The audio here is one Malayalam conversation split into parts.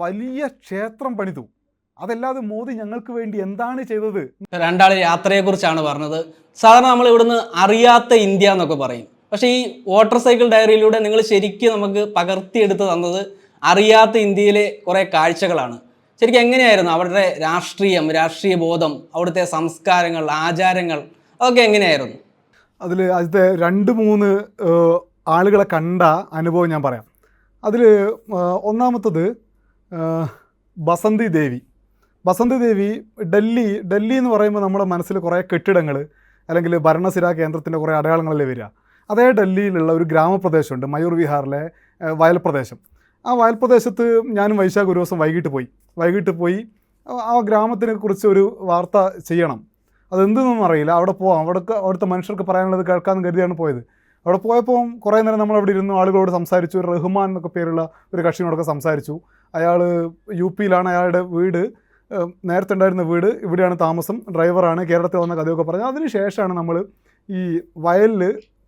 വലിയ ക്ഷേത്രം പണിതു. അതല്ലാതെ മോദി ഞങ്ങൾക്ക് വേണ്ടി എന്താണ് ചെയ്തത്? രണ്ടാൾ യാത്രയെക്കുറിച്ചാണ് പറഞ്ഞത്. സാധാരണ നമ്മൾ ഇവിടുന്ന് അറിയാത്ത ഇന്ത്യ എന്നൊക്കെ പറയും. പക്ഷേ ഈ വാട്ടർ സൈക്കിൾ ഡയറിയിലൂടെ നിങ്ങൾ ശരിക്കും നമുക്ക് പകർത്തിയെടുത്ത് തന്നത് അറിയാത്ത ഇന്ത്യയിലെ കുറേ കാഴ്ചകളാണ്. ശരിക്കും എങ്ങനെയായിരുന്നു അവരുടെ രാഷ്ട്രീയം രാഷ്ട്രീയ ബോധം അവിടുത്തെ സംസ്കാരങ്ങൾ ആചാരങ്ങൾ അതൊക്കെ എങ്ങനെയായിരുന്നു? അതിൽ ആദ്യത്തെ രണ്ട് മൂന്ന് ആളുകളെ കണ്ട അനുഭവം ഞാൻ പറയാം. അതിൽ ഒന്നാമത്തത് ബസന്തി ദേവി. ബസന്തി ദേവി ഡൽഹി ഡൽഹി എന്ന് പറയുമ്പോൾ നമ്മുടെ മനസ്സിൽ കുറേ കെട്ടിടങ്ങൾ അല്ലെങ്കിൽ ഭരണസിരാ കേന്ദ്രത്തിന്റെ കുറേ അടയാളങ്ങളല്ലേ വരിക. അതേ ഡൽഹിയിലുള്ള ഒരു ഗ്രാമപ്രദേശമുണ്ട് മയൂർ വിഹാറിലെ വയൽ പ്രദേശം ആ വയൽ പ്രദേശത്ത് ഞാനും വൈശാഖ് ഒരു ദിവസം വൈകിട്ട് പോയി. വൈകിട്ട് പോയി ആ- ഗ്രാമത്തിനെ കുറിച്ച് ഒരു വാർത്ത ചെയ്യണം. അതെന്തെന്നൊന്നും അറിയില്ല. അവിടെ പോവാം. അവിടെ അവിടുത്തെ മനുഷ്യർക്ക് പറയാനുള്ളത് കേൾക്കാമെന്ന് കരുതിയാണ് പോയത്. അവിടെ പോയപ്പോൾ കുറേ നേരം നമ്മൾ അവിടെ ഇരുന്നു. ആളുകളോട് സംസാരിച്ചു. റഹ്മാൻ എന്നൊക്കെ പേരുള്ള ഒരു കക്ഷിനോടൊക്കെ സംസാരിച്ചു. അയാൾ യു പിയിലാണ് അയാളുടെ വീട്. നേരത്തെ ഉണ്ടായിരുന്ന വീട്. ഇവിടെയാണ് താമസം. ഡ്രൈവറാണ് കേരളത്തിൽ വന്ന കഥയൊക്കെ പറഞ്ഞു. അതിന് ശേഷമാണ് നമ്മൾ ഈ വയലിൽ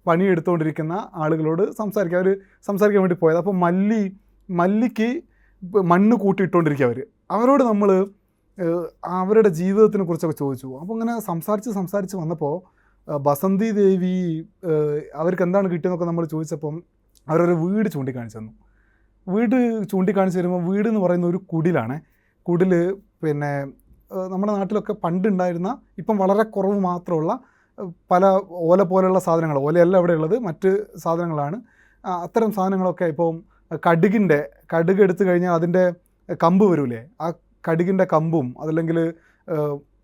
പണിയെടുത്തുകൊണ്ടിരിക്കുന്ന ആളുകളോട് സംസാരിക്കുക. അവർ സംസാരിക്കാൻ വേണ്ടി പോയത്. അപ്പോൾ മല്ലി മല്ലിക്ക് മണ്ണ് കൂട്ടിയിട്ടുകൊണ്ടിരിക്കുക അവർ. അവരോട് നമ്മൾ അവരുടെ ജീവിതത്തിനെ കുറിച്ചൊക്കെ ചോദിച്ചു. അപ്പോൾ ഇങ്ങനെ സംസാരിച്ച് സംസാരിച്ച് വന്നപ്പോൾ ബസന്തി ദേവി അവർക്ക് എന്താണ് കിട്ടിയതെന്നൊക്കെ നമ്മൾ ചോദിച്ചപ്പം അവരൊരു വീട് ചൂണ്ടിക്കാണിച്ചു തന്നു. വീട് ചൂണ്ടിക്കാണിച്ചു തരുമ്പോൾ വീട് എന്ന് പറയുന്ന ഒരു കുടിലാണ്. കുടിൽ പിന്നെ നമ്മുടെ നാട്ടിലൊക്കെ പണ്ടുണ്ടായിരുന്ന ഇപ്പം വളരെ കുറവ് മാത്രമുള്ള പല ഓല പോലെയുള്ള സാധനങ്ങൾ ഓലയല്ല ഇവിടെ ഉള്ളത് മറ്റ് സാധനങ്ങളാണ്. അത്തരം സാധനങ്ങളൊക്കെ ഇപ്പം കടുകിന്റെ കടുക് എടുത്തു കഴിഞ്ഞാൽ അതിന്റെ കമ്പ് വരൂലേ? ആ കടുകിന്റെ കമ്പും അതല്ലെങ്കിൽ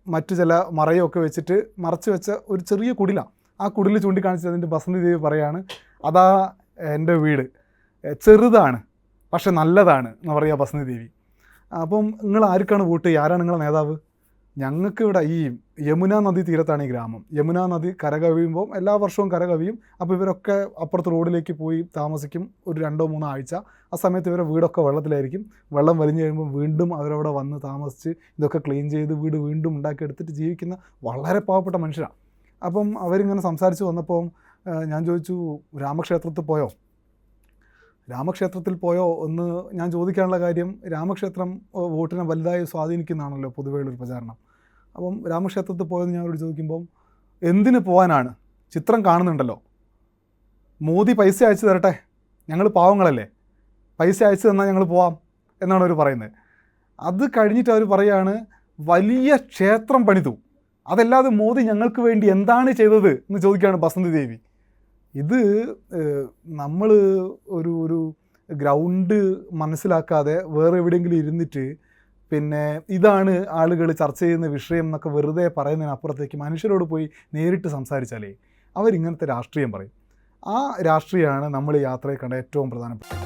മറ്റു ചില മറയൊക്കെ വെച്ചിട്ട് മറച്ചു വെച്ച ഒരു ചെറിയ കുടിലാണ് ആ കുടിൽ ചൂണ്ടിക്കാണിച്ചത് അതിന്റെ ബസന്തി ദേവി പറയാണ് അതാ എന്റെ വീട്. ചെറുതാണ് പക്ഷെ നല്ലതാണ് എന്ന് പറയുക ബസന്തി ദേവി. അപ്പം നിങ്ങൾ ആർക്കാണ് വോട്ട്? ആരാണ് നിങ്ങളുടെ നേതാവ്? ഞങ്ങൾക്ക് ഇവിടെ ഈ യമുന നദി തീരത്താണ് ഈ ഗ്രാമം. യമുന നദി കരകവിയുമ്പോൾ എല്ലാ വർഷവും കരകവിയും അപ്പോൾ ഇവരൊക്കെ അപ്പുറത്ത് റോഡിലേക്ക് പോയി താമസിക്കും ഒരു രണ്ടോ മൂന്നോ ആഴ്ച. ആ സമയത്ത് ഇവരുടെ വീടൊക്കെ വെള്ളത്തിലായിരിക്കും. വെള്ളം വലിഞ്ഞു കഴിയുമ്പോൾ വീണ്ടും അവരവിടെ വന്ന് താമസിച്ച് ഇതൊക്കെ ക്ലീൻ ചെയ്ത് വീട് വീണ്ടും ഉണ്ടാക്കിയെടുത്തിട്ട് ജീവിക്കുന്ന വളരെ പാവപ്പെട്ട മനുഷ്യരാണ്. അപ്പം അവരിങ്ങനെ സംസാരിച്ച് വന്നപ്പോൾ ഞാൻ ചോദിച്ചു രാമക്ഷേത്രത്തിൽ പോയോ? രാമക്ഷേത്രത്തിൽ പോയോ? എന്ന് ഞാൻ ചോദിക്കാനുള്ള കാര്യം രാമക്ഷേത്രം വോട്ടിനെ വലുതായി സ്വാധീനിക്കുന്നതാണല്ലോ പൊതുവെയുള്ളൊരു പ്രചാരണം. അപ്പം രാമക്ഷേത്രത്തിൽ പോയെന്ന് ഞാൻ അവരോട് ചോദിക്കുമ്പം എന്തിന് പോകാനാണ് ചിത്രം കാണുന്നുണ്ടല്ലോ. മോദി പൈസ അയച്ചു തരട്ടെ. ഞങ്ങൾ പാവങ്ങളല്ലേ. പൈസ അയച്ചു തന്നാൽ ഞങ്ങൾ പോവാം എന്നാണ് അവർ പറയുന്നത്. അത് കഴിഞ്ഞിട്ട് അവർ പറയുകയാണ് വലിയ ക്ഷേത്രം പണിതു. അതല്ലാതെ മോദി ഞങ്ങൾക്ക് വേണ്ടി എന്താണ് ചെയ്തത്? എന്ന് ചോദിക്കുകയാണ് ബസന്തി ദേവി. ഇത് നമ്മൾ ഒരു ഒരു ഗ്രൗണ്ട് മനസ്സിലാക്കാതെ വേറെ എവിടെയെങ്കിലും ഇരുന്നിട്ട് പിന്നെ ഇതാണ് ആളുകൾ ചർച്ച ചെയ്യുന്ന വിഷയം എന്നൊക്കെ വെറുതെ പറയുന്നതിനപ്പുറത്തേക്ക് മനുഷ്യരോട് പോയി നേരിട്ട് സംസാരിച്ചാലേ അവരിങ്ങനത്തെ രാഷ്ട്രീയം പറയും. ആ രാഷ്ട്രീയമാണ് നമ്മൾ യാത്രയിൽ കണ്ട ഏറ്റവും പ്രധാനപ്പെട്ടത്.